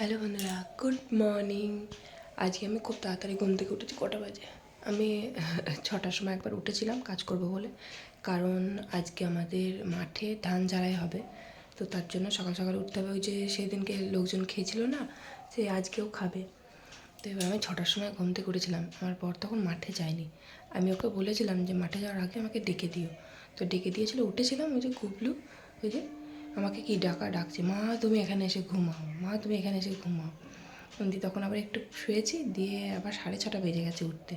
Hello বন্ধুরা, good morning. আজকে আমি খুব তাড়াতাড়ি ঘুম থেকে উঠেছি, কটা বাজে? আমি ছটার সময় একবার উঠেছিলাম, কাজ করব বলে। কারণ আজকে আমাদের মাঠে ধান ঝাড়াই হবে, তো তার জন্য সকাল সকাল উঠতে হবে। ওই যে সেদিনকে লোকজন খেয়েছিল না, সে আজকেও খাবে। তো এবার আমি ছটার সময় ঘুম থেকে উঠেছিলাম, আমার বর তখন মাঠে যায়নি। আমি ওকে বলেছিলাম যে, মাঠে যাওয়ার আগে আমাকে ডেকে দিও। তো ডেকে দিয়েছিল, উঠেছিলাম, ওই যে গুবলু ওই যে আমাকে কি ডাকা ডাকছে? মা, তুমি এখানে এসে ঘুমাও। মা, তুমি এখানে এসে ঘুমাও। দিয়ে তখন আবার একটু শুয়েছি, দিয়ে আবার সাড়ে ছটা বেজে গেছে উঠতে।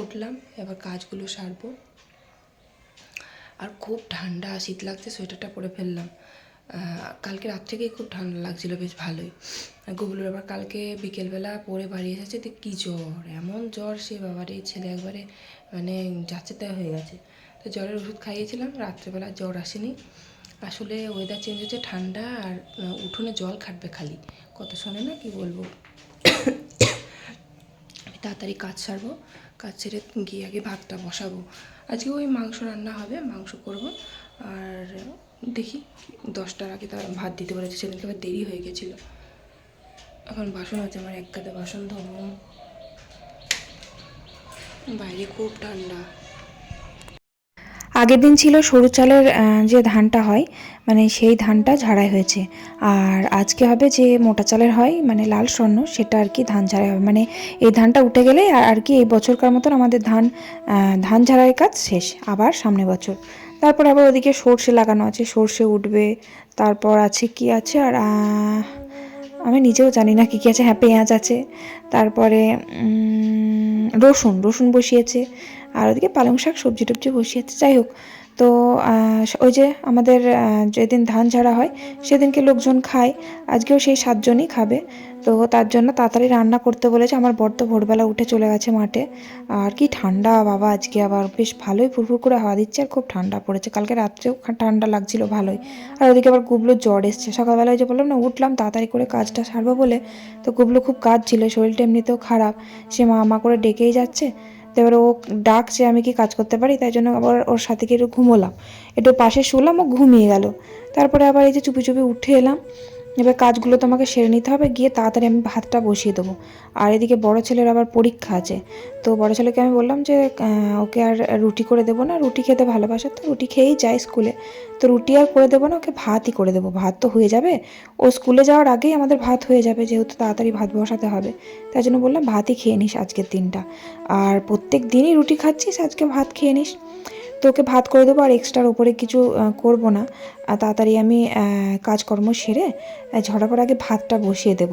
উঠলাম, এবার কাজগুলো সারবো। আর খুব ঠান্ডা, শীত লাগছে, সোয়েটারটা পরে ফেললাম। কালকে রাত থেকেই খুব ঠান্ডা লাগছিল, বেশ ভালোই। গুবলুর আবার কালকে বিকেলবেলা পরে বাড়ি এসেছে, তো কী জ্বর? এমন জ্বর, সে বাবারে ছেলে একবারে মানে যাচ্ছে তাই হয়ে গেছে। তো জ্বরের ওষুধ খাইয়েছিলাম, রাত্রেবেলা জ্বর আসেনি। আসলে ওয়েদার চেঞ্জ হচ্ছে ঠান্ডা আর উঠোনে জল খাটবে খালি। কত শোনে না কি বলব? তাড়াতাড়ি কাজ সারবো, কাজ সেরে গিয়ে আগে ভাতটা বসাবো। আজকে ওই মাংস রান্না হবে, মাংস করব। আর দেখি, দশটার আগে তার ভাত দিতে পারেছে, সেদিনকে আবার দেরি হয়ে গেছিল। এখন বাসন আছে আমার, এক কাতে বাসন ধোবো। বাইরে খুব ঠান্ডা। আগের দিন ছিল সরু চালের যে ধানটা হয় মানে সেই ধানটা ঝাড়াই হয়েছে। আর আজকে হবে যে মোটা চালের হয় মানে লাল স্বর্ণ, সেটা আর কি ধান ঝাড়াই হবে। মানে এই ধানটা উঠে গেলে আর কি এই বছরকার মতন আমাদের ধান ধান ঝাড়াই কাজ শেষ, আবার সামনে বছর। তারপর আবার ওদিকে সর্ষে লাগানো আছে, সর্ষে উঠবে, তারপর আছে কি আছে, আর আমি নিজেও জানি না কী কী আছে হ্যাঁ পেঁয়াজ আছে, তারপরে রসুন রসুন বসিয়েছে আর ওদিকে পালং শাক, সবজি টবজি বসিয়েছে। যাই হোক, তো ওই যে আমাদের যেদিন ধান ঝাড়া হয়, সেদিনকে লোকজন খায়। আজকেও সেই সাতজনই খাবে। তো তার জন্য তাড়াতাড়ি রান্না করতে বলেছে। আমার বর তো ভোরবেলা উঠে চলে গেছে মাঠে। আর কি ঠান্ডা বাবা, আজকে আবার বেশ ভালোই ফুরফুর করে হাওয়া দিচ্ছে আর খুব ঠান্ডা পড়েছে। কালকে রাত্রেও ঠান্ডা লাগছিল ভালোই। আর ওদিকে আবার গুবলু জ্বর এসছে। সকালবেলা ওই যে বললাম না, উঠলাম, তাড়াতাড়ি করে কাজটা সারবো বলে। তো গুবলো খুব কাজ ছিল শরীরটা এমনিতেও খারাপ। সে মা মা করে ডেকেই যাচ্ছে। তো এবার ও ডাকছে, আমি কি কাজ করতে পারি? তাই জন্য আবার ওর সাথে গিয়ে একটু ঘুমোলাম। একটু পাশে শুলাম, ও ঘুমিয়ে গেল। তারপরে আবার এই যে চুপি চুপি উঠে এলাম। এবার কাজগুলো তো আমাকে সেরে নিতে হবে, গিয়ে তাড়াতাড়ি আমি ভাতটা বসিয়ে দেবো। আর এদিকে বড় ছেলের আবার পরীক্ষা আছে। তো বড় ছেলেকে আমি বললাম যে ওকে আর রুটি করে দেবো না, রুটি খেতে ভালোবাসে তো, রুটি খেয়েই যায় স্কুলে। তো রুটি আর করে দেবো না, ওকে ভাতই করে দেবো। ভাত তো হয়ে যাবে। ও স্কুলে যাওয়ার আগেই আমাদের ভাত হয়ে যাবে, যেহেতু তাড়াতাড়ি ভাত বসাতে হবে। তাই জন্য বললাম, ভাতই খেয়ে নিস আজকের দিনটা। আর প্রত্যেক দিনই রুটি খাচ্ছিস, আজকে ভাত খেয়ে নিস। তো ওকে ভাত করে দেবো আর এক্সট্রার ওপরে কিছু করব না। তাড়াতাড়ি আমি কাজকর্ম সেরে ঝরা ঝরার পর আগে ভাতটা বসিয়ে দেব।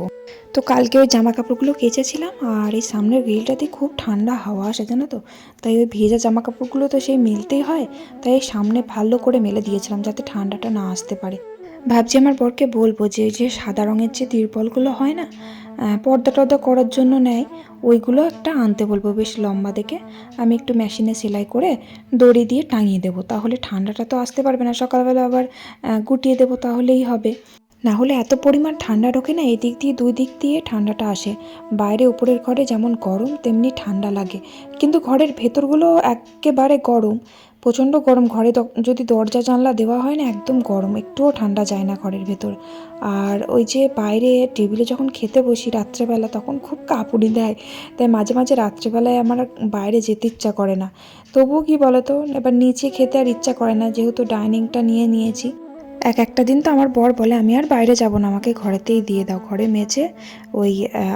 তো কালকে ওই জামা কাপড়গুলো কেচেছিলাম আর এই সামনের গ্রিলটাতে খুব ঠান্ডা হাওয়া আসে, জানো তো? তাই ওই ভেজা জামা কাপড়গুলো তো সেই মেলতেই হয়, তাই সামনে ভালো করে মেলে দিয়েছিলাম যাতে ঠান্ডাটা না আসতে পারে। ভাবছি আমার বরকে বলব যে যে সাদা রঙের যে তিরপলগুলো হয় না পর্দা টর্দা করার জন্য নেয়, ওইগুলো একটা আনতে বলব বেশ লম্বা দেখে। আমি একটু মেশিনে সেলাই করে দড়ি দিয়ে টাঙিয়ে দেবো, তাহলে ঠান্ডাটা তো আসতে পারবে না, সকালবেলা আবার গুটিয়ে দেবো তাহলেই হবে। না হলে এত পরিমাণ ঠান্ডা ঢোকে না এই দিক দিয়ে দুই দিক দিয়ে ঠান্ডাটা আসে। বাইরে উপরের ঘরে যেমন গরম, তেমনি ঠান্ডা লাগে। কিন্তু ঘরের ভেতরগুলো একেবারে গরম। প্রচণ্ড গরম ঘরে যদি দরজা জানলা দেওয়া হয় না, একদম গরম, একটুও ঠান্ডা যায় না ঘরের ভেতর। আর ওই যে বাইরে টেবিলে যখন খেতে বসি রাত্রেবেলা, তখন খুব কাঁপুনি দেয়। তাই মাঝে মাঝে রাত্রেবেলায় আমার বাইরে যেতে ইচ্ছা করে না। তবুও কি বলতো, এবার নিচে খেতে আর ইচ্ছা করে না, যেহেতু ডাইনিংটা নিয়ে নিয়েছি। এক একটা দিন তো আমার বর বলে, আমি আর বাইরে যাব না, আমাকে ঘরেতেই দিয়ে দাও। ঘরে মেঝে ওই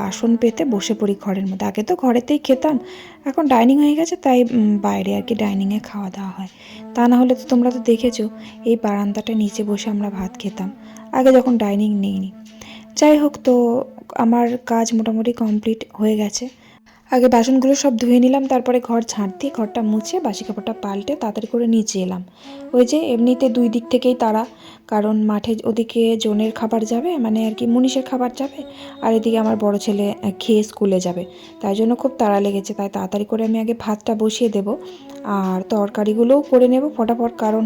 আসন পেতে বসে পড়ি ঘরের মধ্যে। আগে তো ঘরেতেই খেতাম, এখন ডাইনিং হয়ে গেছে, তাই বাইরে আর কি ডাইনিংয়ে খাওয়া দাওয়া হয়। তা না হলে তো তোমরা তো দেখেছ, এই বারান্দাটা নিচে বসে আমরা ভাত খেতাম। আগে যখন ডাইনিং নেইনি। যাই হোক তো, আমার কাজ মোটামুটি কমপ্লিট হয়ে গেছে। আগে বাসনগুলো সব ধুয়ে নিলাম, তারপরে ঘর ঝাঁট দিয়ে ঘরটা মুছে বাসি কাপড়টা পাল্টে তাড়াতাড়ি করে নিচে এলাম। ওই যে এমনিতে দুই দিক থেকেই তারা কারণ মাঠে ওদিকে জোনের খাবার যাবে মানে আর কি মুনিশের খাবার যাবে, আর এদিকে আমার বড় ছেলে খেয়ে স্কুলে যাবে। তাই জন্য খুব তাড়া লেগেছে, তাই তাড়াতাড়ি করে আমি আগে ভাতটা বসিয়ে দেব, আর তরকারিগুলোও করে নেব ফটাফট, কারণ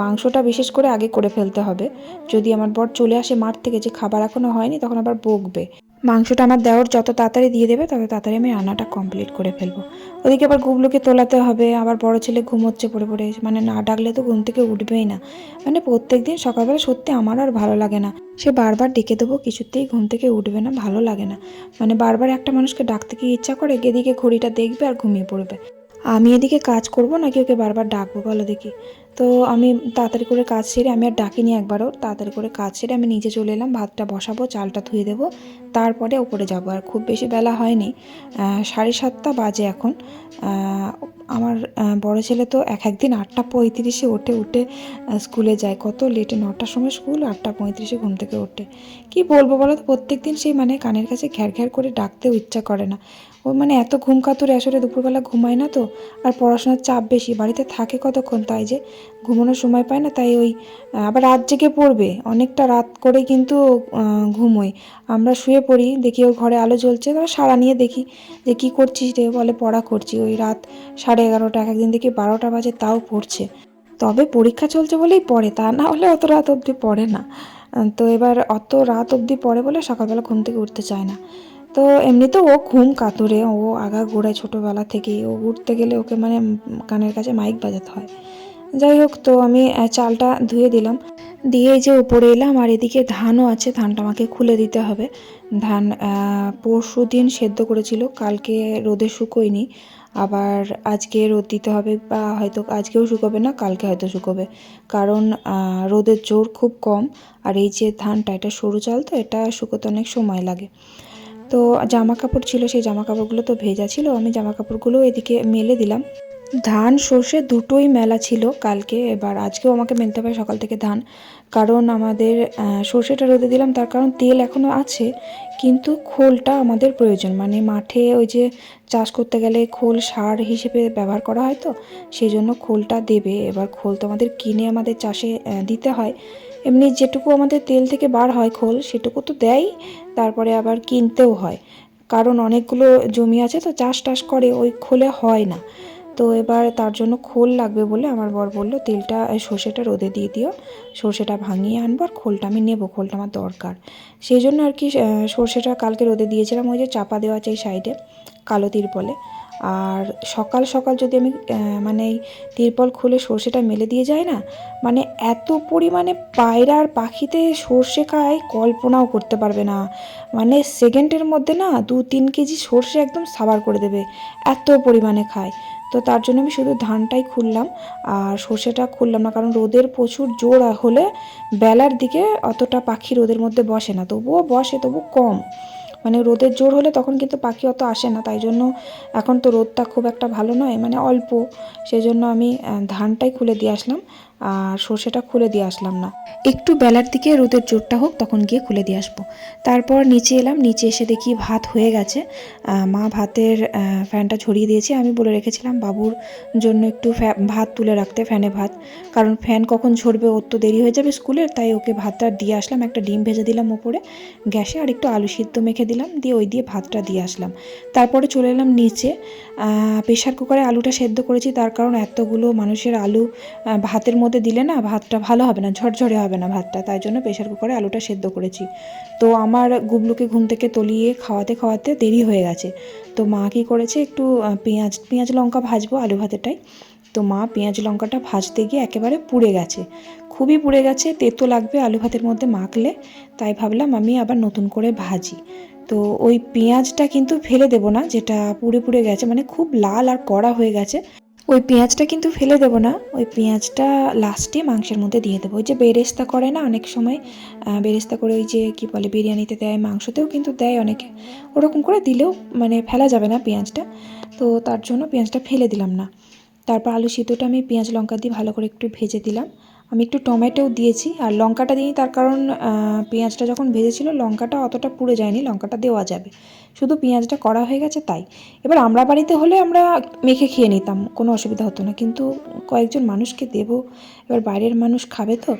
মাংসটা বিশেষ করে আগে করে ফেলতে হবে। যদি আমার বর চলে আসে মাঠ থেকে যে খাবার এখনও হয়নি, তখন আবার বকবে। মাংসটা আমার দেওয়ার যত তাড়াতাড়ি দিয়ে দেবে, তত তাড়াতাড়ি আমি রান্নাটা কমপ্লিট করে ফেলব। ওদিকে আবার গুবলুকে তোলাতে হবে, আবার বড় ছেলে ঘুমোচ্ছে পড়ে পড়ে মানে না ডাকলে তো ঘুম থেকে উঠবেই না। মানে প্রত্যেক দিন সকালবেলা সত্যি আমার আর ভালো লাগে না। সে বারবার ডেকে দেবো, কিছুতেই ঘুম থেকে উঠবে না, ভালো লাগে না। মানে বারবার একটা মানুষকে ডাকতে কি ইচ্ছা করে এদিকে ঘড়িটা দেখবে আর ঘুমিয়ে পড়বে। আমি এদিকে কাজ করব নাকি ওকে বারবার ডাকবো বলো দেখি। তো আমি তাড়াতাড়ি করে কাজ সেরে আমি আর ডাকিনি একবারও, তাড়াতাড়ি করে কাজ সেরে আমি নিচে চলে এলাম, ভাতটা বসাবো, চালটা ধুয়ে দেবো, তারপরে ওপরে যাব। আর খুব বেশি বেলা হয়নি সাড়ে সাতটা বাজে এখন। আমার বড় ছেলে তো এক একদিন আটটা পঁয়ত্রিশে ওঠে, উঠে স্কুলে যায়। কত লেটে নটার সময় স্কুল, আটটা পঁয়ত্রিশে ঘুম থেকে ওঠে। কি বলব বলো তো প্রত্যেক দিন সেই মানে কানের কাছে ঘ্যার ঘ্যার করে ডাকতেও ইচ্ছা করে না। ও মানে এত ঘুম কাতুরে আসলে দুপুরবেলা ঘুমায় না তো, আর পড়াশোনার চাপ বেশি, বাড়িতে থাকে কতক্ষণ তাই যে ঘুমানোর সময় পায় না, তাই ওই, আবার রাত জেগে পড়বে, অনেকটা রাত করে কিন্তু ঘুমোয়। আমরা শুয়ে পড়ি, দেখি ওর ঘরে আলো জ্বলছে, তারপর সারা নিয়ে দেখি যে কী করছিস রে, বলে পড়া করছি। ওই রাত সাড়ে এগারোটা এক একদিন দেখি বারোটা বাজে, তাও পড়ছে। তবে পরীক্ষা চলছে বলেই পড়ে, তা না হলে অত রাত অবধি পড়ে না। তো এবার অত রাত অবধি পড়ে বলে সকালবেলা ঘুম থেকে উঠতে চায় না। তো এমনিতেও ও ঘুম কাতুরে, ও আগা গোড়ায় ছোটোবেলা থেকেই। ও উঠতে গেলে ওকে মানে কানের কাছে মাইক বাজাতে হয়। যাই হোক, তো আমি চালটা ধুয়ে দিলাম। দিয়ে যে উপরে এলাম, আর এদিকে ধানও আছে, ধানটা আমাকে খুলে দিতে হবে। ধান পরশু দিন সেদ্ধ করেছিল, কালকে রোদে শুকোয়নি। আবার আজকে রোদ দিতে হবে, বা হয়তো আজকেও শুকোবে না, কালকে হয়তো শুকোবে। কারণ রোদের জোর খুব কম। আর এই যে ধানটা, এটা সরু চাল, তো এটা শুকোতে অনেক সময় লাগে। তো জামা কাপড় ছিল, সেই জামা কাপড়গুলো তো ভেজা ছিল, আমি জামা কাপড়গুলো এদিকে মেলে দিলাম। ধান, সর্ষে দুটোই মেলা ছিল কালকে, এবার আজকেও আমাকে মেলতে হবে সকাল থেকে ধান। কারণ আমাদের সর্ষেটা রোদে দিলাম, তার কারণ তেল এখনও আছে, কিন্তু খোলটা আমাদের প্রয়োজন। মানে মাঠে ওই যে চাষ করতে গেলে খোল সার হিসেবে ব্যবহার করা হয় তো, সেই জন্য খোলটা দেবে। এবার খোল তো আমাদের কিনে আমাদের চাষে দিতে হয়। এমনি যেটুকু আমাদের তেল থেকে বার হয় খোল, সেটুকু তো দেয় তারপরে আবার কিনতেও হয়। কারণ অনেকগুলো জমি আছে তো চাষ টাস করে ওই খোলে হয় না। তো এবার তার জন্য খোল লাগবে বলে আমার বর বলল, তেলটা সর্ষেটা রোদে দিয়ে দিও। সর্ষেটা ভাঙিয়ে আনব আর খোলটা আমি নেব, খোলটা আমার দরকার। সেই জন্য আর কি সর্ষেটা কালকে রোদে দিয়েছিলাম, ওই যে চাপা দেওয়া চাই সাইডে, কালো তিরপলে আর সকাল সকাল যদি আমি মানে এই তিরপল খুলে সর্ষেটা মেলে দিয়ে যাই না মানে এত পরিমাণে পায়রা আর পাখিতে সর্ষে খায়, কল্পনাও করতে পারবে না। মানে সেকেন্ডের মধ্যে না দু তিন কেজি সর্ষে একদম সাবার করে দেবে, এত পরিমাণে খায়। তো তার জন্য আমি শুধু ধানটাই খুললাম, আর সর্ষেটা খুললাম না, কারণ রোদের প্রচুর জোর হলে বেলার দিকে অতটা পাখি রোদের মধ্যে বসে না, তবুও বসে, তবু কম। মানে রোদের জোর হলে তখন কিন্তু পাখি অত আসে না, তাই জন্য এখন তো রোদটা খুব একটা ভালো নয় মানে অল্প। সেই জন্য আমি ধানটাই খুলে দিয়ে আসলাম। আর সর্ষেটা খুলে দিয়ে আসলাম না। একটু বেলার দিকে রোদের জোরটা হোক, তখন গিয়ে খুলে দিয়ে আসব। তারপর নিচে এলাম, নিচে এসে দেখি ভাত হয়ে গেছে। মা ভাতের ফ্যানটা ঝরিয়ে দিয়েছে। আমি বলে রেখেছিলাম, বাবুর জন্য একটু ভাত তুলে রাখতে, ফ্যানে ভাত। কারণ ফ্যান কখন ঝরবে, ওর তো দেরি হয়ে যাবে স্কুলের তাই ওকে ভাতটা দিয়ে আসলাম। একটা ডিম ভেজে দিলাম ওপরে গ্যাসে, আর একটু আলু সিদ্ধ মেখে দিলাম। দিয়ে ওই দিয়ে ভাতটা দিয়ে আসলাম। তারপরে চলে এলাম নিচে। প্রেশার কুকারে আলুটা সেদ্ধ করেছি, তার কারণ এতগুলো মানুষের আলু ভাতের মধ্যে দিলে না ভাতটা ভালো হবে না, ঝরঝরে হবে না ভাতটা, তাই জন্য প্রেশার কুকারে আলুটা সেদ্ধ করেছি। তো আমার গুবলুকে ঘুম থেকে তলিয়ে খাওয়াতে খাওয়াতে দেরি হয়ে গেছে। তো মা কী করেছে একটু পেঁয়াজ পেঁয়াজ লঙ্কা ভাজবো আলু ভাতেটাই তো মা পেঁয়াজ লঙ্কাটা ভাজতে গিয়ে একেবারে পুড়ে গেছে। খুবই পুড়ে গেছে, তেতো লাগবে আলু ভাতের মধ্যে মাখলে, তাই ভাবলাম আমি আবার নতুন করে ভাজি। তো ওই পেঁয়াজটা কিন্তু ফেলে দেবো না, যেটা পুড়ে পুড়ে গেছে মানে খুব লাল আর কড়া হয়ে গেছে। ওই পেঁয়াজটা কিন্তু ফেলে দেবো না। ওই পেঁয়াজটা লাস্টে মাংসের মধ্যে দিয়ে দেবো। ওই যে বেরেস্তা করে না অনেক সময় বেরেস্তা করে ওই যে কি বলে বিরিয়ানিতে দেয়, মাংসতেও কিন্তু দেয় অনেকে। ওরকম করে দিলেও মানে ফেলা যাবে না পেঁয়াজটা। তো তার জন্য পেঁয়াজটা ফেলে দিলাম না। তারপর আলু সিদ্ধটা আমি পেঁয়াজ লঙ্কা দিয়ে ভালো করে একটু ভেজে দিলাম। আমি একটু টমেটোও দিয়েছি, আর লঙ্কাটা দিই তার কারণ পেঁয়াজটা যখন ভেজেছিল লঙ্কাটা অতটা পুড়ে যায়নি, লঙ্কাটা দেওয়া যাবে। শুধু পেঁয়াজটা করা হয়ে গেছে তাই। এবার আমরা বাড়িতে হলে আমরা মেখে খেয়ে নিতাম, কোনো অসুবিধা হতো না। কিন্তু কয়েকজন মানুষকে দেব, এবার বাইরের মানুষ খাবে তো।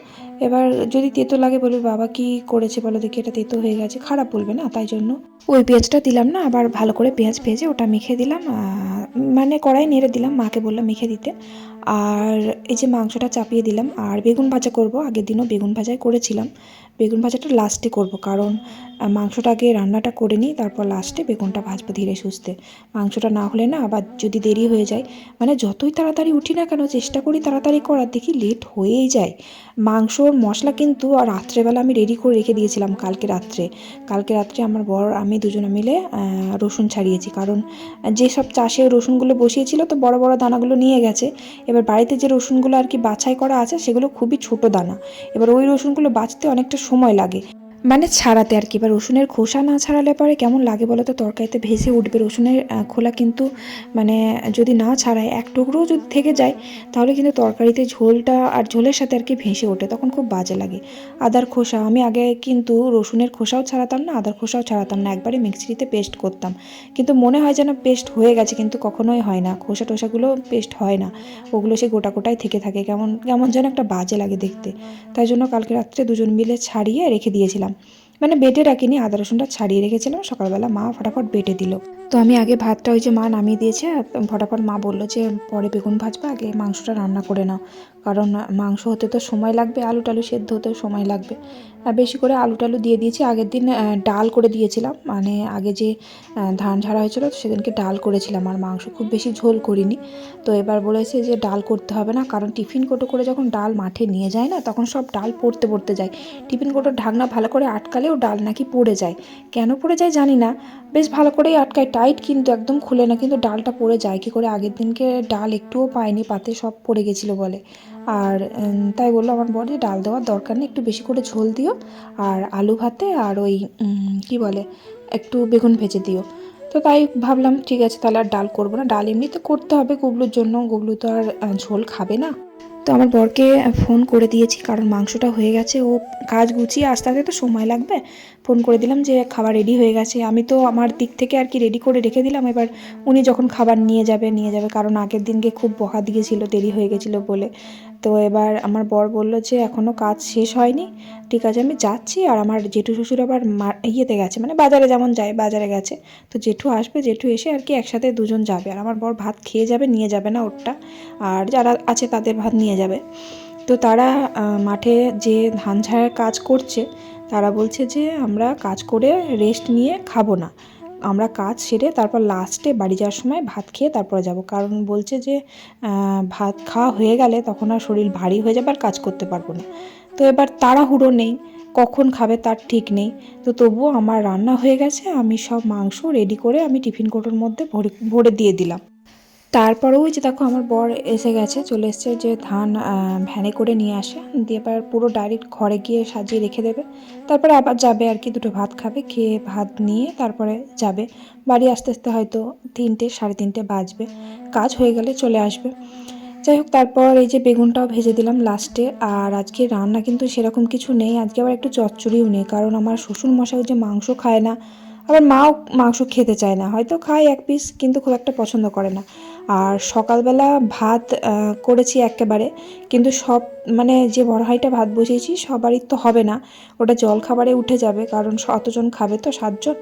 এবার যদি তেতো লাগে বলবে, বাবা কি করেছে বলো দেখি, এটা তেতো হয়ে গেছে। খারাপ বলবে না, তাই জন্য ওই পেঁয়াজটা দিলাম না, আবার ভালো করে পেঁয়াজ ভেজে ওটা মেখে দিলাম মানে কড়াই নেড়ে দিলাম, মাকে বললাম মেখে দিতে। আর এই যে মাংসটা চাপিয়ে দিলাম, আর বেগুন ভাজা করব। আগের দিনও বেগুন ভাজাই করেছিলাম। বেগুন ভাজাটা লাস্টে করব কারণ মাংসটা আগে রান্নাটা করে নিই, তারপর লাস্টে বেগুনটা ভাজবো ধীরে সুস্থে। মাংসটা না হলে না আবার যদি দেরি হয়ে যায় মানে যতই তাড়াতাড়ি উঠি না কেন, চেষ্টা করি তাড়াতাড়ি করার, দেখি লেট হয়েই যায়। মাংসর মশলা কিন্তু রাত্রেবেলা আমি রেডি করে রেখে দিয়েছিলাম কালকে রাত্রে। কালকে রাত্রে আমার বর, আমি দুজনে মিলে রসুন ছাড়িয়েছি। কারণ যেসব চাষে রসুনগুলো বসিয়েছিল, তো বড় বড় দানাগুলো নিয়ে গেছে। এবার বাড়িতে যে রসুনগুলো আর কি বাছাই করা আছে সেগুলো খুবই ছোট দানা। এবার ওই রসুনগুলো বাছতে অনেকটা সময় লাগে। মানে ছাড়াতে আর কি, এবার রসুনের খোসা না ছাড়ালে পরে কেমন লাগে বলো তো? তরকারিতে ভেসে উঠবে রসুনের খোলা কিন্তু মানে যদি না ছাড়ায়, এক টুকরোও যদি থেকে যায়, তাহলে কিন্তু তরকারিতে ঝোলটা আর ঝোলের সাথে আর কি ভেসে ওঠে, তখন খুব বাজে লাগে। আদার খোসা, আমি আগে কিন্তু রসুনের খোসাও ছাড়াতাম না, আদার খোসাও ছাড়াতাম না, একবারে মিক্সিতে পেস্ট করতাম। কিন্তু মনে হয় যেন পেস্ট হয়ে গেছে, কিন্তু কখনোই হয় না, খোসা টোসাগুলো পেস্ট হয় না, ওগুলো সে গোটা গোটাই থেকে থাকে, কেমন কেমন যেন একটা বাজে লাগে দেখতে। তাই জন্য কালকে রাত্রে দুজন মিলে ছাড়িয়ে রেখে দিয়েছিলাম। মানে বেটে রাখিনি, আদা রসুনটা ছাড়িয়ে রেখেছিলাম, সকালবেলা মা ফটাফট বেটে দিল। তো আমি আগে ভাতটা ওই যে মা নামিয়ে দিয়েছে, ফটাফট মা বলল যে, পরে বেগুন ভাজবা, আগে মাংসটা রান্না করে নাও। কারণ মাংস হতে তো সময় লাগবে, আলু টালু সেদ্ধ হতেও সময় লাগবে। বেশি করে আলু টালু দিয়ে দিয়েছি। আগের দিন ডাল করে দিয়েছিলাম। মানে আগে যে ধান ঝাড়া হয়েছিল, সেদিনকে ডাল করেছিলাম আর মাংস খুব বেশি ঝোল করিনি। তো এবার বলেছে যে ডাল করতে হবে না, কারণ টিফিন কোটো করে যখন ডাল মাঠে নিয়ে যায় না, তখন সব ডাল পড়তে পড়তে যায়। টিফিন কোটোর ঢাকনা ভালো করে আটকালেও ডাল নাকি পড়ে যায়। কেন পড়ে যায় জানি না। বেশ ভালো করেই আটকায়, টাইট কিন্তু একদম খুলে না, কিন্তু ডালটা পড়ে যায়। কি করে আগের দিনকে ডাল একটুও পায়নি, পাতে সব পড়ে গেছিল বলে। আর তাই বলল আমার বর, ডাল দেওয়ার দরকার নেই, একটু বেশি করে ঝোল দিও, আর আলু ভাতে আর ওই কি বলে, একটু বেগুন ভেজে দিও। তো তাই ভাবলাম, ঠিক আছে, তাহলে আর ডাল করব না, ডাল এমনিতে করতে হবে গুবলুর জন্য গুবলু তো আর ঝোল খাবে না। তো আমার বরকে ফোন করে দিয়েছি, কারণ মাংসটা হয়ে গেছে। ও কাজ গুছিয়ে আসতে আসতে তো সময় লাগবে। ফোন করে দিলাম যে খাবার রেডি হয়ে গেছে। আমি তো আমার দিক থেকে আর কি রেডি করে রেখে দিলাম। এবার উনি যখন খাবার নিয়ে যাবে নিয়ে যাবে, কারণ আগের দিনকে খুব বকা দিয়েছিল, দেরি হয়ে গেছিল বলে। তো এবার আমার বর বলল যে এখনও কাজ শেষ হয়নি। ঠিক আছে, আমি যাচ্ছি। আর আমার জেঠু শ্বশুর আবার ইয়েতে গেছে মানে বাজারে যেমন যায়, বাজারে গেছে। তো জেঠু আসবে, জেঠু এসে আর কি একসাথে দুজন যাবে। আর আমার বর ভাত খেয়ে যাবে, নিয়ে যাবে না ওরটা। আর যারা আছে তাদের ভাত নিয়ে যাবে। তো তারা মাঠে যে ধান ঝাড়ার কাজ করছে, তারা বলছে যে আমরা কাজ করে রেস্ট নিয়ে খাব না। আমরা কাজ সেরে তারপর লাস্টে বাড়ি যাওয়ার সময় ভাত খেয়ে তারপরে যাব। কারণ বলছে যে ভাত খাওয়া হয়ে গেলে তখন আর শরীর ভারী হয়ে যাবে আর কাজ করতে পারব না। তো এবার তাড়াহুড়ো নেই, কখন খাবে তার ঠিক নেই। তো তবুও আমার রান্না হয়ে গেছে, আমি সব মাংস রেডি করে আমি টিফিন কোটোর মধ্যে ভরে ভরে দিয়ে দিলাম। তারপরে ওই যে দেখো আমার বর এসে গেছে, চলে এসছে যে ধান ভ্যানে করে নিয়ে আসে। দিয়ে এবার পুরো ডাইরেক্ট ঘরে গিয়ে সাজিয়ে রেখে দেবে। তারপরে আবার যাবে আর কি, দুটো ভাত খাবে, খেয়ে ভাত নিয়ে তারপরে যাবে। বাড়ি আস্তে আস্তে হয়তো তিনটে, সাড়ে তিনটে বাজবে। কাজ হয়ে গেলে চলে আসবে। যাই হোক, তারপর এই যে বেগুনটাও ভেজে দিলাম লাস্টে আর আজকে রান্না কিন্তু সেরকম কিছু নেই। আজকে আবার একটু চচ্চড়িও নেই, কারণ আমার শ্বশুর মশাই যে মাংস খায় না। আবার মাও মাংস খেতে চায় না। হয়তো খায় এক পিস কিন্তু খুব একটা পছন্দ করে না। আর সকালবেলা ভাত করেছি একেবারে। কিন্তু সব মানে যে বড় হাঁড়িটা ভাত বসিয়েছি, সবারই তো হবে না। ওটা জল খাবারে উঠে যাবে, কারণ অতজন খাবে তো সাতজন।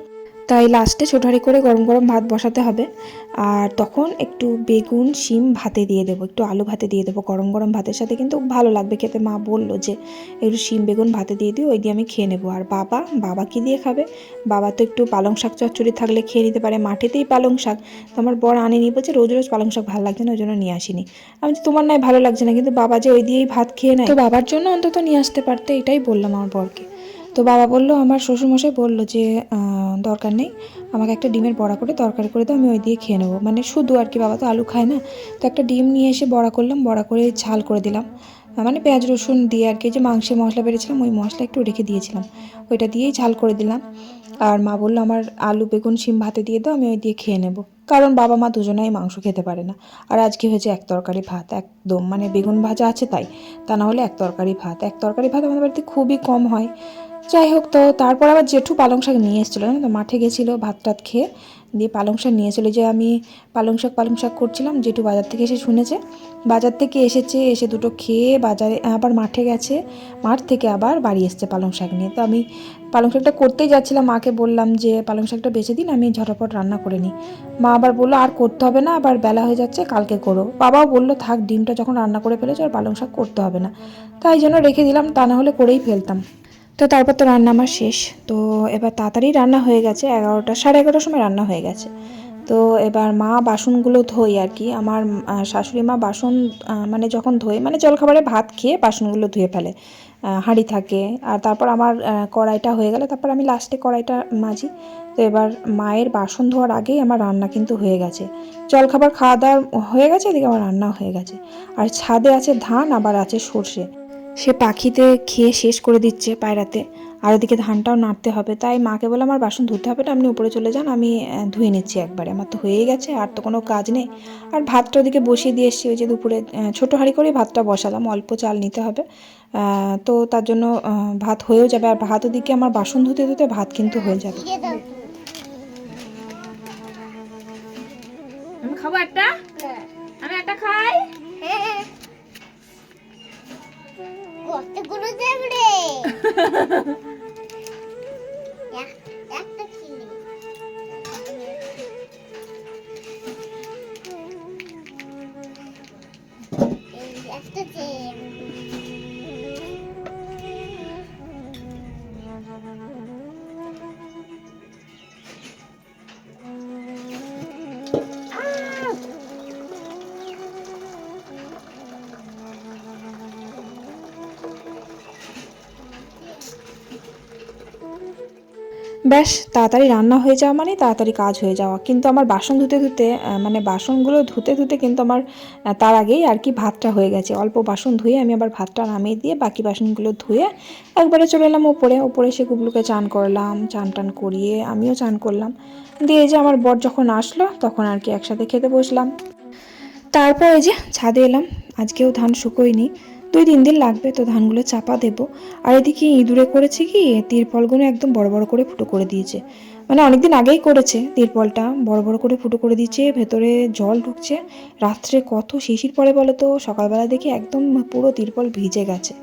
তাই লাস্টে ছোটারি করে গরম গরম ভাত বসাতে হবে। আর তখন একটু বেগুন, শিম ভাতে দিয়ে দেবো, একটু আলু ভাতে দিয়ে দেবো। গরম গরম ভাতের সাথে কিন্তু ভালো লাগবে খেতে। মা বলল যে, একটু শিম বেগুন ভাতে দিয়ে দিও, ওই দিয়ে আমি খেয়ে নেব। আর বাবা বাবা কি দিয়ে খাবে? বাবা তো একটু পালং শাক চচ্চড়ি থাকলে খেয়ে নিতে পারে, মাঠেতেই পালং শাক। তো আমার বর আনেনি বলছে, রোজ রোজ পালং শাক ভালো লাগছে না, ওই জন্য নিয়ে আসিনি। আমি তোমার নয় ভালো লাগছে না, কিন্তু বাবা যে ওই দিয়েই ভাত খেয়ে নেয়। তো বাবার জন্য অন্তত নিয়ে আসতে পারতে, এটাই বললাম আমার বরকে। তো বাবা বলল, আমার শ্বশুরমশাই বলল যে দরকার নেই, আমাকে একটা ডিমের বড়া করে, তরকারি করে দাও, আমি ওই দিয়ে খেয়ে নেব। মানে শুধু আর কি, বাবা তো আলু খায় না। তো একটা ডিম নিয়ে এসে বড়া করলাম, বড়া করে ঝাল করে দিলাম। মানে পেঁয়াজ, রসুন দিয়ে আর কি যে মাংসে মশলা বেড়েছিলাম ওই মশলা একটু রেখে দিয়েছিলাম। ওইটা দিয়েই ঝাল করে দিলাম। আর মা বলল, আমার আলু, বেগুন, শিম ভাতে দিয়ে দাও, আমি ওই দিয়ে খেয়ে নেব। কারণ বাবা মা দুজনেই মাংস খেতে পারে না। আর আজকে হয়েছে এক তরকারি ভাত, একদম। মানে বেগুন ভাজা আছে তাই, তা না হলে এক তরকারি ভাত। এক তরকারি ভাত আমাদের বাড়িতে খুবই কম হয়। যাই হোক, তো তারপর আবার জেঠু পালং শাক নিয়ে এসেছিল তো? মাঠে গেছিল, ভাত টাত খেয়ে দিয়ে পালং শাক নিয়ে এসেছিল। যে আমি পালং শাক পালং শাক করছিলাম, জেঠু বাজার থেকে এসে শুনেছে। বাজার থেকে এসেছে, এসে দুটো খেয়ে বাজারে আবার মাঠে গেছে, মাঠ থেকে আবার বাড়ি এসছে পালং শাক নিয়ে। তো আমি পালং শাকটা করতেই যাচ্ছিলাম, মাকে বললাম যে, পালং শাকটা বেছে দিন, আমি ঝটাপট রান্না করে নিই। মা আবার বলল, আর করতে হবে না, আবার বেলা হয়ে যাচ্ছে, কালকে করো। বাবাও বলল, থাক, ডিমটা যখন রান্না করে ফেলেছো, আর পালং শাক করতে হবে না। তাই জন্য রেখে দিলাম, তা না হলে করেই ফেলতাম। তো তারপর তো রান্না আমার শেষ। তো এবার তাড়াতাড়ি রান্না হয়ে গেছে, এগারোটা, সাড়ে এগারোটার সময় রান্না হয়ে গেছে। তো এবার মা বাসনগুলো ধোই আর কি। আমার শাশুড়ি মা বাসন মানে যখন ধোয় মানে জলখাবারে ভাত খেয়ে বাসনগুলো ধুয়ে ফেলে। হাঁড়ি থাকে। আর তারপর আমার কড়াইটা হয়ে গেলে তারপর আমি লাস্টে কড়াইটা মাজি। তো এবার মায়ের বাসন ধোয়ার আগেই আমার রান্না কিন্তু হয়ে গেছে। জলখাবার খাওয়া দাওয়া হয়ে গেছে, এদিকে আমার রান্না হয়ে গেছে। আর ছাদে আছে ধান, আবার আছে সর্ষে। সে পাখিতে খেয়ে শেষ করে দিচ্ছে পায়রাতে। আর ওদিকে ধানটাও নাড়তে হবে। তাই মাকে বলে আমার বাসন ধুতে হবে না, আপনি উপরে চলে যান, আমি ধুয়ে নিচ্ছি একবারে। আমার তো হয়েই গেছে, আর তো কোনো কাজ নেই। আর ভাতটা ওদিকে বসিয়ে দিয়ে এসেছি, ওই যে দুপুরে ছোটো হাঁড়ি করে ভাতটা বসালাম, অল্প চাল নিতে হবে। তো তার জন্য ভাত হয়েও যাবে। আর ভাত ওদিকে আমার বাসন ধুতে ধুতে ভাত কিন্তু হয়ে যাবে। ব্যাস, তাড়াতাড়ি রান্না হয়ে যাওয়া মানে তাড়াতাড়ি কাজ হয়ে যাওয়া। কিন্তু আমার বাসন ধুতে ধুতে মানে বাসনগুলো ধুতে ধুতে কিন্তু আমার তার আগেই আর কি ভাতটা হয়ে গেছে। অল্প বাসন ধুয়ে আমি আবার ভাতটা নামিয়ে দিয়ে বাকি বাসনগুলো ধুয়ে একবারে চলে এলাম ওপরে। ওপরে সে গুবলুকে চান করলাম, চান টান করিয়ে আমিও চান করলাম। দিয়ে যে আমার বর যখন আসলো, তখন আর কি একসাথে খেতে বসলাম। তারপর যে ছাদে এলাম। আজকেও ধান শুকোয়নি। দুই তিন দিন লাগবে, তো ধানগুলো চাপা দেবো। আর এদিকে ইঁদুরে করেছে কি তিরপলগুলো একদম বড় বড় করে ফুটো করে দিয়েছে। মানে অনেকদিন আগেই করেছে তিরপলটা বড় বড় করে ফুটো করে দিয়েছে, ভেতরে জল ঢুকছে। রাত্রে কত শিশির পরে বলো তো সকালবেলা দেখি একদম পুরো তিরপল ভিজে গেছে।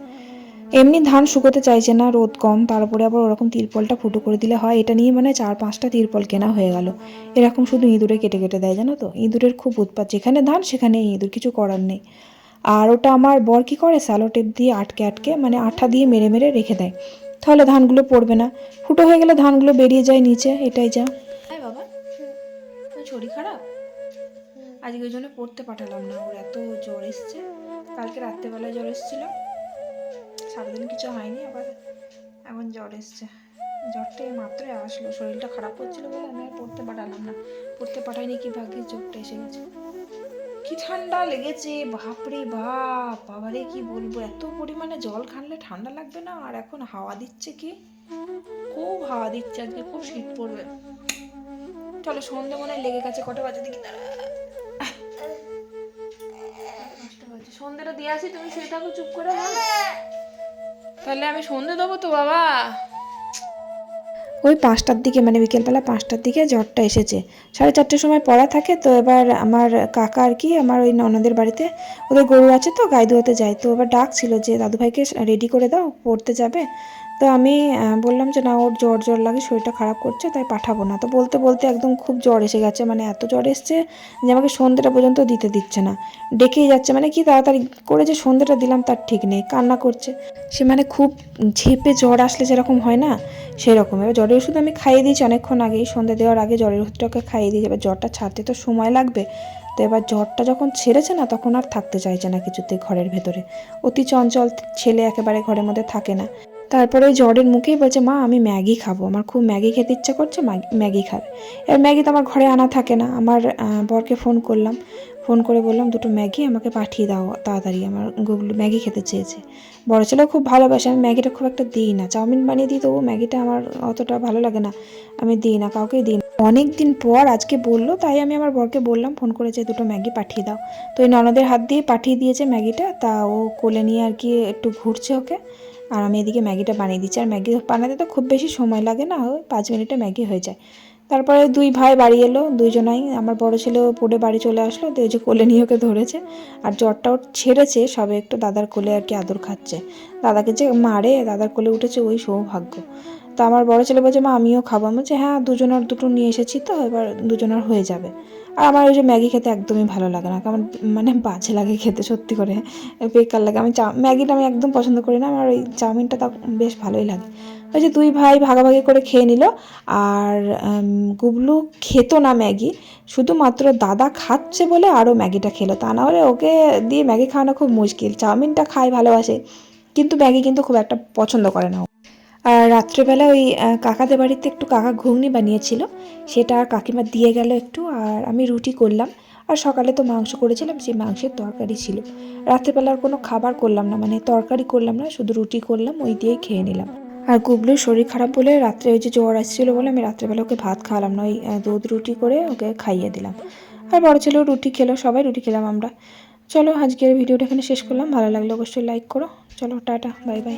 এমনি ধান শুকোতে চাইছে না, রোদ কম, তারপরে আবার ওরকম তিরপলটা ফুটো করে দিলে হয়। এটা নিয়ে মানে চার পাঁচটা তিরপল কেনা হয়ে গেল। এরকম শুধু ইঁদুরে কেটে কেটে দেয়, জানো তো? ইঁদুরের খুব উৎপাত, যেখানে ধান সেখানে ইঁদুর কিছু করার নেই। আর ওটা আমার বর কী করে? স্যালো টেপ দিয়ে আটকে আটকে মানে আঠা দিয়ে মেরে মেরে রেখে দেয়। তাহলে ধানগুলো পড়বে না। ফুটো হয়ে গেলে ধানগুলো বেরিয়ে যায় নিচে, এটাই যা। হ্যাঁ বাবা শরীর খারাপ? আজকে ওই জন্য পড়তে পাঠালাম না, ওর এত জ্বর এসছে। কালকে রাত্রেবেলায় জ্বর এসেছিল। সারাদিন কিছু হয়নি, আবার এখন জ্বর এসছে। জ্বরটা মাত্রই আসলো। শরীরটা খারাপ হচ্ছিল বলে আমি আর পড়তে পাঠালাম না। পড়তে পাঠাইনি কি ভাগ্যে জ্বরটা এসে গেছে। কি ঠান্ডা লেগেছে, বাপরে বাপ, বাবারে কি বলব, এত পরিমাণে জল খানলে ঠান্ডা লাগবে না, আর এখন হাওয়া দিচ্ছে কি? খুব হাওয়া দিচ্ছে আজকে, খুব শীত পড়বে। চলো সন্ধে মনে লেগে গেছে, কটা বাজে দেখি, দাঁড়া। সন্ধেটা দিয়ে আসি, তুমি শুয়ে থাকো, চুপ করে? তাহলে আমি সন্ধে দেবো তো, বাবা। ওই পাঁচটার দিকে মানে বিকেলবেলা পাঁচটার দিকে জ্বরটা এসেছে। সাড়ে চারটের সময় পড়া থাকে, তো এবার আমার কাকা আর কি, আমার ওই ননদের বাড়িতে, ওদের গরু আছে তো, গাই ধোয়াতে যায়। তো এবার ডাক ছিল যে, দাদুভাইকে রেডি করে দাও, পড়তে যাবে? তো আমি বললাম যে না, ওর জ্বর জ্বর লাগে, শরীরটা খারাপ করছে, তাই পাঠাবো না। তো বলতে বলতে একদম খুব জ্বর এসে গেছে মানে এত জ্বর এসছে যে আমাকে সন্ধ্যেটা পর্যন্ত দিতে দিচ্ছে না। ডেকেই যাচ্ছে মানে কি তাড়াতাড়ি করে যে সন্ধ্যেটা দিলাম, তার ঠিক নেই, কান্না করছে। সে মানে খুব ঝেপে জ্বর আসলে যেরকম হয় না, সেরকম। এবার জ্বরের ওষুধ আমি খাইয়ে দিয়েছি অনেকক্ষণ আগেই, সন্ধ্যে দেওয়ার আগে জ্বরের ওষুধটাকে খাইয়ে দিয়েছি। এবার জ্বরটা ছাড়তে তো সময় লাগবে। তো এবার জ্বরটা যখন ছেড়েছে না, তখন আর থাকতে চাইছে না কিছুতে ঘরের ভেতরে। অতি চঞ্চল ছেলে একেবারে ঘরের মধ্যে থাকে না। তারপরে জ্বরের মুখেই বলছে, মা, আমি ম্যাগি খাব। আমার খুব ম্যাগি খেতে ইচ্ছা করছে ম্যাগি খাবে। এবার ম্যাগি তো আমার ঘরে আনা থাকে না। আমার বরকে ফোন করলাম। ফোন করে বললাম, দুটো ম্যাগি আমাকে পাঠিয়ে দাও, তাড়াতাড়ি আমার গুগল ম্যাগি খেতে চেয়েছে। বড় ছেলে খুব ভালোবাসে, আমি ম্যাগিটা খুব একটা দিই না। চাউমিন বানিয়ে দিই তবু ম্যাগিটা আমার অতটা ভালো লাগে না, আমি দিই না, কাউকেই দিই না। অনেক দিন পর আজকে বলল, তাই আমি আমার বরকে বললাম, ফোন করেছে দুটো ম্যাগি পাঠিয়ে দাও। তো ওই ননদের হাত দিয়ে পাঠিয়ে দিয়েছে ম্যাগিটা, তা ও কোলে নিয়ে আর কি একটু ঘুরছে ওকে। আর আমি এদিকে ম্যাগিটা বানিয়ে দিচ্ছি। আর ম্যাগি বানাতে তো খুব বেশি সময় লাগে না, ওই পাঁচ মিনিটে ম্যাগি হয়ে যায়। তারপরে দুই ভাই বাড়ি এলো, দুইজনাই। আমার বড় ছেলেও পড়ে বাড়ি চলে আসলো, তো এই যে কোলে নিয়ে ওকে ধরেছে। আর জ্বরটা ওর ছেড়েছে, সবে একটু দাদার কোলে আর কি আদর খাচ্ছে। দাদাকে যে মারে, দাদার কোলে উঠেছে, ওই সৌভাগ্য। তো আমার বড় ছেলে বলছে, মা, আমিও খাব। আমি বলছি হ্যাঁ দুজনের দুটো নিয়ে এসেছি তো, এবার দুজনের হয়ে যাবে। আর আমার ওই যে ম্যাগি খেতে একদমই ভালো লাগে না কারণ মানে বাজে লাগে খেতে, সত্যি করে। বেকার লাগে। আমি চা ম্যাগিটা আমি একদম পছন্দ করি না, আমার ওই চাউমিনটা তা বেশ ভালোই লাগে। ওই যে দুই ভাই ভাগাভাগি করে খেয়ে নিল। আর গুবলু খেতো না ম্যাগি, শুধুমাত্র দাদা খাচ্ছে বলে আরও ম্যাগিটা খেলো। তা না হলে ওকে দিয়ে ম্যাগি খাওয়ানো খুব মুশকিল। চাউমিনটা খায় ভালোবাসে, কিন্তু ম্যাগি কিন্তু খুব একটা পছন্দ করে না। আর রাত্রেবেলা ওই কাকাদের বাড়িতে একটু কাকা ঘুগনি বানিয়েছিল, সেটা কাকিমা দিয়ে গেল একটু, আর আমি রুটি করলাম। আর সকালে তো মাংস করেছিলাম, সেই মাংসের তরকারি ছিল। রাত্রেবেলা আর কোনো খাবার করলাম না মানে তরকারি করলাম না, শুধু রুটি করলাম, ওই দিয়েই খেয়ে নিলাম। আর গুবলুর শরীর খারাপ বলে রাত্রে ওই যে জ্বর আসছিল বলে আমি রাত্রেবেলা ওকে ভাত খাওয়ালাম না ওই দুধ রুটি করে ওকে খাইয়ে দিলাম। আর বড়ো ছেলেও রুটি খেলো, সবাই রুটি খেলাম আমরা। চলো, আজকের ভিডিওটা এখানে শেষ করলাম। ভালো লাগলে অবশ্যই লাইক করো। চলো, টাটা বাই বাই